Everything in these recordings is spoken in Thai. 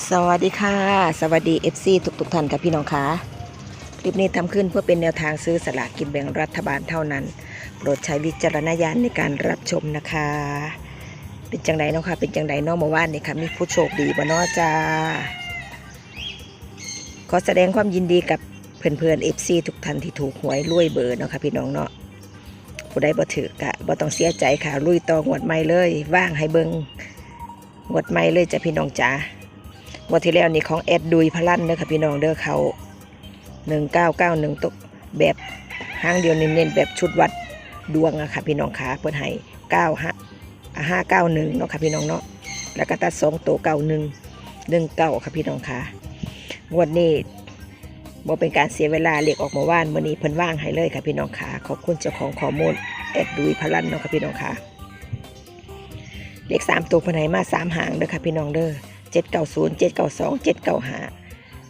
สวัสดีค่ะ สวัสดี FC ทุกทุกๆท่านค่ะพี่น้องคะคลิปนี้ทำขึ้นเพื่อเป็นแนวทางซื้อสลากกินแบ่งรัฐบาลเท่านั้น โปรดใช้วิจารณญาณในการรับชมนะคะ เป็นจังไดเนาะค่ะ เป็นจังไดเนาะเมื่านนี่ค่ะ มีผู้โชคดีบ่เนาะจ้า ขอแสดงความยินดีกับเพื่อนๆ FC ทุกท่านที่ถูกหวยรวยเบอร์เนาะค่ะพี่น้องเนาะผู้ใดบ่ถือกะบ่ต้องเสียใจค่ะลุยต่องวดใหม่เลย ว่างให้เบิงงวดใหม่เลยจ้ะพี่น้องจ้า งวดที่แล้วนี่ของแอดดุยพลันเด้อค่ะพี่น้องเด้อเขาหนึ่งเก้าเก้าหนึ่งตกแบบห้างเดียวเน้นๆแบบชุดวัดดวงอะค่ะพี่น้องขาเปิดให้เก้าห้าห้าเก้าหนึ่งเนาะค่ะพี่น้องเนาะแล้วก็ตัดสองตัวเก้าหนึ่งหนึ่งเก้าค่ะพี่น้องขางวดนี้บ่เป็นการเสียเวลาเรียกออกมาว่านมื่อนี้เพิ่นว่างให้เลยค่ะพี่น้องขาขอบคุณเจ้าของข้อมูลแอดดุยพลันเนาะค่ะพี่น้องขาเลขสามตัวเพิ่นให้มาสามหางเด้อค่ะพี่น้องเด้อ เจ็ดเก้าศูนย์เจ็ดเก้าสองเจ็ดเก้าห้า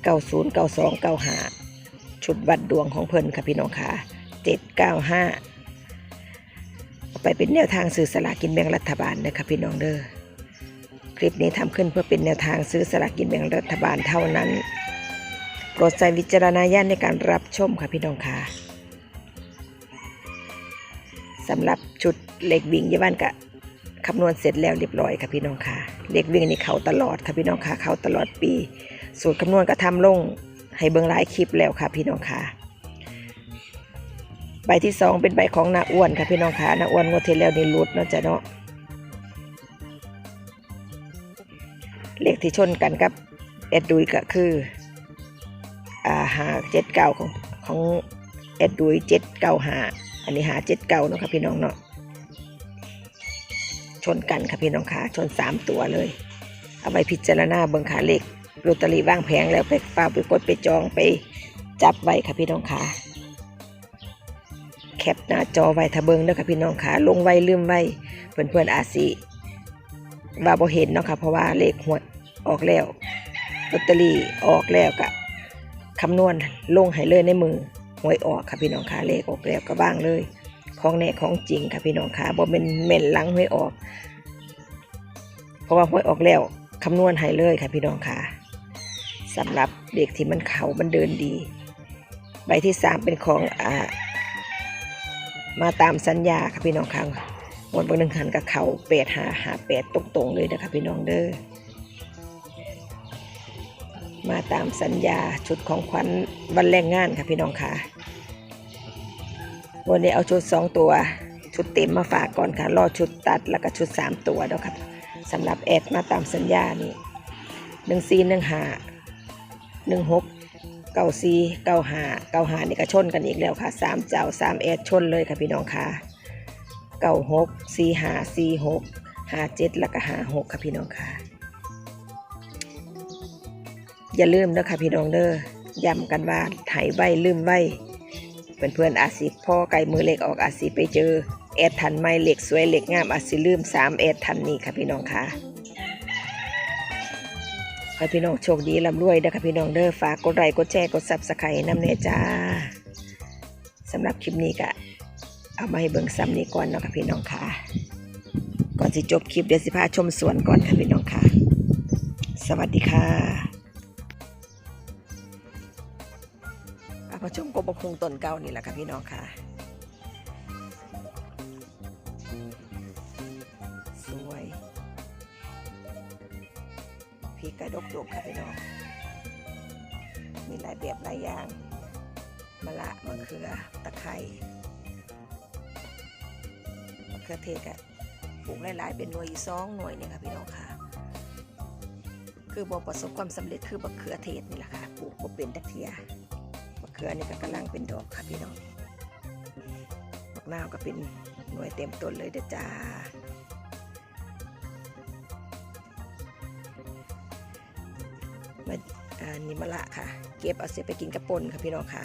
เก้าศูนย์เก้าสองเก้าห้าชุดวัดดวงของเพิ่นค่ะพี่น้องค่ะเจ็ดเก้าห้าไปเป็นแนวทางซื้อสลากกินแบ่งรัฐบาลนะคะพี่น้องเด้อคลิปนี้ทำขึ้นเพื่อเป็นแนวทางซื้อสลากกินแบ่งรัฐบาลเท่านั้นโปรดใช้วิจารณญาณในการรับชมค่ะพี่น้องค่ะสำหรับชุดเหล็กวิ่งยาบ้านกะ คำนวณเสร็จแล้วเรียบร้อยค่ะพี่น้องค่ะ เลขวิ่งนี่เขาตลอดค่ะพี่น้องค่ะเขาตลอดปี สูตรคำนวณก็ทำลงให้เบิ่งหลายคลิปแล้วค่ะพี่น้องค่ะ ใบที่สองเป็นใบของนาอ้วนค่ะพี่น้องค่ะนาอ้วนงวดที่แล้วนี่ลุดเนาะจ๊ะเนาะเลขที่ชนกันกับเอ็ดดุยก็คืออ่าหาเจ็ดเก้าของของเอ็ดดุยเจ็ดเก้าหาอันนี้หาเจ็ดเก้าเนาะค่ะพี่น้องเนาะ ชนกันค่ะพี่น้องขาชนสามตัวเลย เอาไปพิจารณาเบิงขาเลขลอตเตอรี่ว่างแผงแล้วไปเฝ้าไปกดไปจองไปจับไว้ค่ะพี่น้องขาแคปหน้าจอไว้ถ้าเบิงเด้อค่ะพี่น้องขาลงไว้ลืมไว้เพื่อนเพื่อนอาจสิว่าบ่เห็นเนาะค่ะเพราะว่าเลขหวยออกแล้วลอตเตอรี่ออกแล้วกะคำนวณลงให้เลยในมือหวยออกค่ะพี่น้องขาเลขออกแล้วก็บ้างเลย ของแน่ของจริงค่ะพี่น้องค่ะบ่เป็นเม่นลังห้วยออก เพราะว่าห้วยออกแล้วคำนวณให้เลยค่ะพี่น้องค่ะสำหรับเด็กที่มันเขามันเดินดี ใบที่สามเป็นของอ่ามาตามสัญญาค่ะพี่น้องค่ะวันบนหนึ่งหันกับเขาแปดหาหาแปดตรงๆเลยนะคะพี่น้องเด้อมาตามสัญญาชุดของขวัญวันแรงงานค่ะพี่น้องค่ะ วันนี้เอาชุดสองตัว ชุดเต็มมาฝากก่อนค่ะ รอชุดตัดแล้วก็ชุดสามตัวเด้วครับสำหรับแอดมาตามสัญญานี่หนึ่งสี่หนึ่งห้าหนึ่งหกเก้าสี่เก้าห้าเก้าห้านี่ก็ชนกันอีกแล้วค่ะสามเจ้าสามแอดชนเลยค่ะพี่น้องค่ะเก้าหกสี่ห้าสี่หกห้าเจ็ดแล้วก็ห้าหกค่ะพี่น้องค่ะ อย่าลืมนะคะพี่น้องเด้อย้ำกันว่าไถใบลืมใบ เพื่อนเพื่อนๆอาจสิพ่อไก่มือเล็กออกอาจสิไปเจอแอดทันไม่เหล็กสวยเหล็กงามอาจสิลืมสามแอดทันนี่ค่ะพี่น้องค่ะขอให้พี่น้องโชคดีร่ำรวยเด้อค่ะพี่น้องเด้อฝากกดไลค์กดแชร์กดซับสไครต์น้ำเนจ้าสำหรับคลิปนี้ก็เอามาให้เบิ่งซ้ำนี้ก่อนเนาะค่ะพี่น้องค่ะ ก่อนสิจบคลิปเดี๋ยวสิพาชมสวนก่อนค่ะพี่น้องค่ะ สวัสดีค่ะ มาชมกบคุงตนเก่านี่แหละค่ะพี่น้องค่ะ สวยพริกระดกดกค่ะพี่น้อง มีหลายแบบหลายอย่างมะละมะเขือตะไคร้มะเขือเทศอะปลูกหลาย ๆ เป็นหน่วยอยู่สองหน่วยเนี่ยค่ะพี่น้องค่ะ คือบ่ประสบความสำเร็จคือมะเขือเทศนี่แหละค่ะปลูกบ่เป็นตักเทีย ขือนี่ก็กำลังเป็นดอกค่ะพี่น้องมะนาวก็เป็นหน่วยเต็มต้นเลยเด้อจ้ามาอ่านี่มะละค่ะ เก็บเอาเสียไปกินกระปนค่ะพี่น้องค่ะ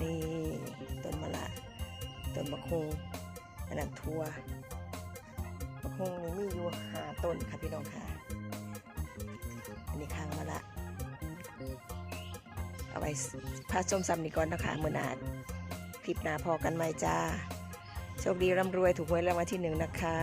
นี่ต้นมะละต้นมะคงอันนั้นทั่วมะคงนี่มีอยู่หาต้นค่ะพี่น้องค่ะ อันนี้ข้างมะละ เอาไว้พาชมซ้ำนี่ก่อนนะคะเมื่อนาดคลิปหน้าพอกันไหมจ้า โชคดีร่ำรวยถูกหวยรางวัลที่หนึ่งนะคะ